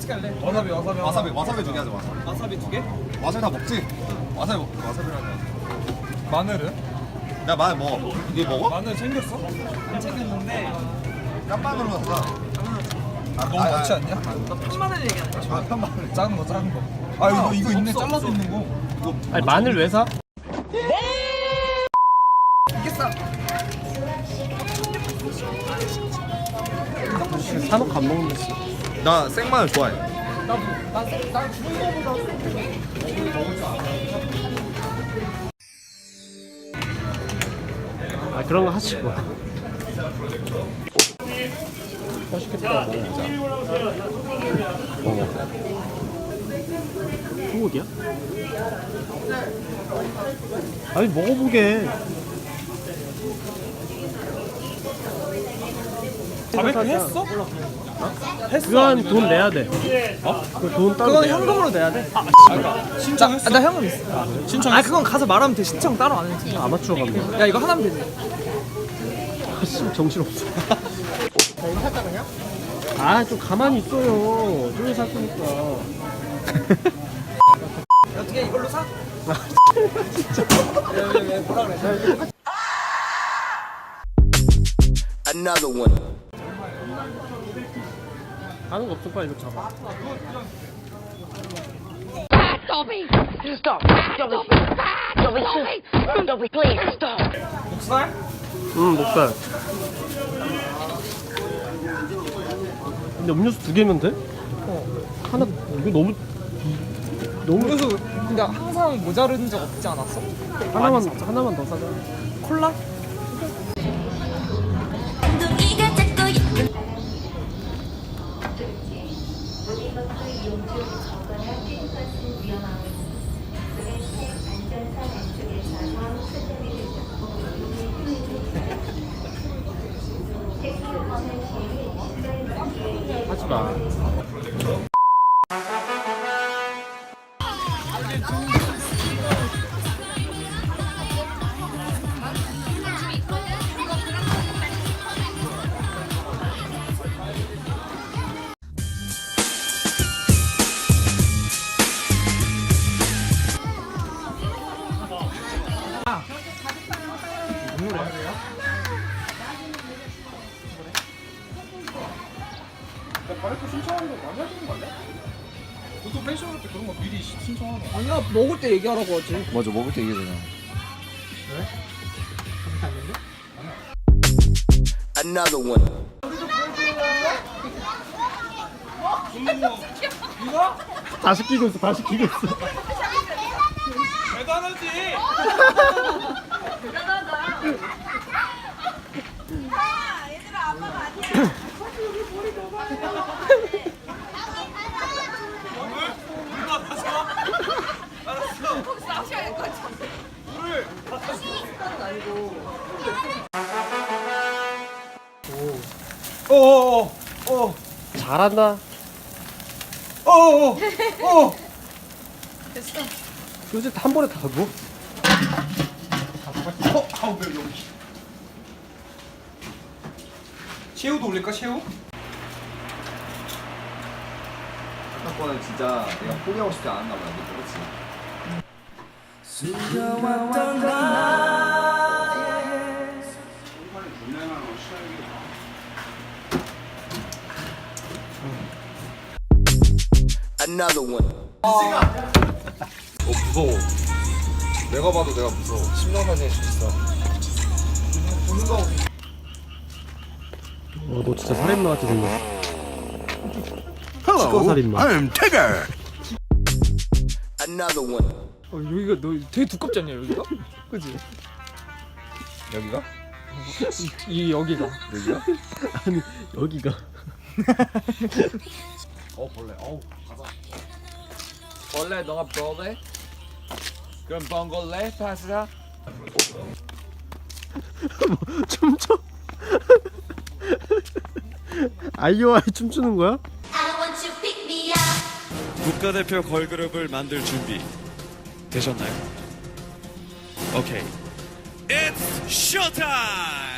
어떻게 할래? 와사비 와사비 와사비 와사비 두개 하자 와사비 와사비 두 개? 와사비 다 먹지? 와사비 먹- 와사비랑 마늘은? 야 마늘 먹어 이게 먹어? 마늘 챙겼어? 안 챙겼는데 깐마늘로 하자 아, 너무 많지 않냐? 너 편마늘 얘기하는 거야? 아 깐마늘 작은 거 작은 거. 아 이거 이거 있네 잘라서. 있는 거. 이거 아니 마늘 왜 사? 사놓고 안 먹는 거 나 생마늘 좋아해 난난 주는 거보다 아 그런 거 하시고 맛있겠다 먹어보자 먹어 소고기야? 아니 먹어보게 바베큐 했어? 그건 돈 내야 돼 어? 그돈 따로 그건 내야 돼. 현금으로 내야 돼. 신청했어? 나, 나 현금 있어. 신청. 아 그건 가서 말하면 돼. 신청 따로 안 해도 돼. 아마추어 가면 야 이거 하나면 되지. 아씨 정신 없어 아좀 가만히 있어요 좀살 거니까 어떻게 이걸로 사? Another one. 하는 거 없어 빨리 이거 잡아! 목살? 응 목살 근데 음료수 두 개면 돼? 하나 이거 너무 너무 그래서 근데 항상 모자른 적 없지 않았어? 하나만 하나만 더 사자 콜라? 하지 마. 바베큐 신청하는 거 많이 하시는 거 아니야? 보통 펜션할 때 그런 거 미리 시- 신청하는 거. 아니야 먹을 때 얘기하라고 하지. 맞아 먹을 때 얘기해 되잖아 Another one. 다 시키고 있어. 다 시키고 있어. 대단하지. 어어어 잘한다. 어어어 어. 요새 한 번에 다 하고. 어, 아우 왜 여기. 새우도 올릴까 새우? 아까 거는 진짜 내가 포기하고 싶지 않았나 근데 그렇지 Another one. 어 무서워 내가 봐도 내가 무서워 심장사진일 수 있어 보는 거 어, 너 진짜 살인마 같아 생겼어. 치과 살인마. Another one. 어, 여기가 너 되게 두껍지 않냐 여기가? 그지? 여기가? 이 여기가. 여기가? 아니 여기가. 어 벌레 어우 원래 너가 먹을래? 그럼 번골래 파스타? 춤춰. 아이오아이 춤추는 거야? I want you pick me up 국가대표 걸그룹을 만들 준비 되셨나요? 오케이. It's showtime!